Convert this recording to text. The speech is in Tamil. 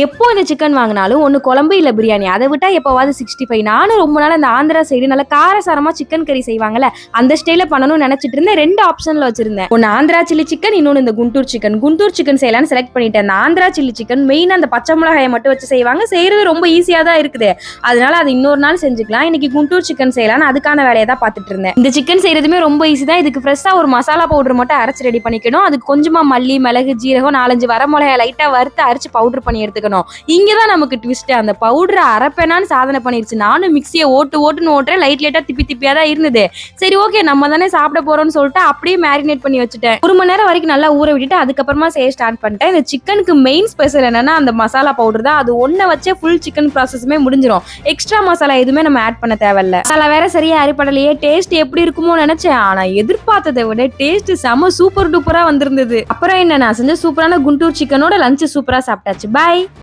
எப்போ இந்த சிக்கன் வாங்கினாலும் ஒன்று குழம்பு இல்லை பிரியாணி. அதை விட்டால் எப்போவாது சிக்ஸ்டி ஃபைவ் நானும் ரொம்ப நாள் அந்த ஆந்திரா சைடு நல்லா காரசாரமாக சிக்கன் கறி செய்வாங்கல்ல அந்த ஸ்டைல பண்ணணும்னு நினச்சிட்டு இருந்தேன். ரெண்டு ஆப்ஷனில் வச்சிருந்தேன். ஒன்று ஆந்திரா சில்லி சிக்கன் இன்னொன்று இந்த குண்டூர் சிக்கன் குண்டூர் சிக்கன் செய்யலாம்னு செலக்ட் பண்ணிட்டேன். அந்த ஆந்திரா சில்லி சிக்கன் மெயினாக அந்த பச்சை மிளகாயை மட்டும் வச்சு செய்வாங்க. செய்கிறது ரொம்ப ஈஸியாக தான் இருக்குது. அதனால அது இன்னொரு நாள் செஞ்சுக்கலாம். இன்னைக்கு குண்டூர் சிக்கன் செய்யலாம்னு அதுக்கான வேலையை தான் பார்த்துட்டு இருந்தேன். இந்த சிக்கன் செய்யறதுமே ரொம்ப ஈஸி தான். இதுக்கு ஃப்ரெஷ்ஷாக ஒரு மசாலா பவுடர் மட்டும் அரைச்சு ரெடி பண்ணிக்கணும். அதுக்கு கொஞ்சமாக மல்லி மிளகு ஜீரகம் நாலஞ்சு வர மிளகாய் லைட்டாக வறுத்து அரைச்சு பவுடர் பண்ணி எடுத்துக்கணும் இங்கே தான் நமக்கு ட்விஸ்ட் அந்த பவுடரை அரைப்பேனான்னு சாதனை பண்ணிருச்சு. நானும் மிக்சியை ஓட்டு ஓட்டுன்னு ஓட்டுறேன். லைட் லைட்டாக திப்பி திப்பியாக தான் இருந்தது. சரி ஓகே நம்ம தானே சாப்பிட போறோம்னு சொல்லிட்டு அப்படியே மேரினேட் பண்ணி வச்சுட்டேன். ஒரு மணி நேரம் வரைக்கும் நல்லா ஊற விட்டுட்டு அதுக்கப்புறமா செய்ய ஸ்டார்ட் பண்ணிட்டேன். இந்த சிக்கனுக்கு மெயின் ஸ்பெஷல் என்னன்னா அந்த மசாலா பவுடர் தான். அது ஒன்றை வச்சே ஃபுல் சிக்கன் ப்ராசஸுமே முடிஞ்சிடும் எக்ஸ்ட்ரா மசாலா எதுவுமே நம்ம ஆட் பண்ண தேவையில்ல. மசாலா வேற சரியா அரிப்படலையே. டேஸ்ட் எப்படி இருக்குமோ நினைச்சேன். ஆனா எதிர்பார்த்ததை விட டேஸ்ட் செம சூப்பர் டூப்பரா வந்திருந்தது. அப்புறம் என்ன நான் செஞ்ச சூப்பரான குண்டூர் சிக்கனோட லஞ்ச் சூப்பரா சாப்பிட்டாச்சு. பாய்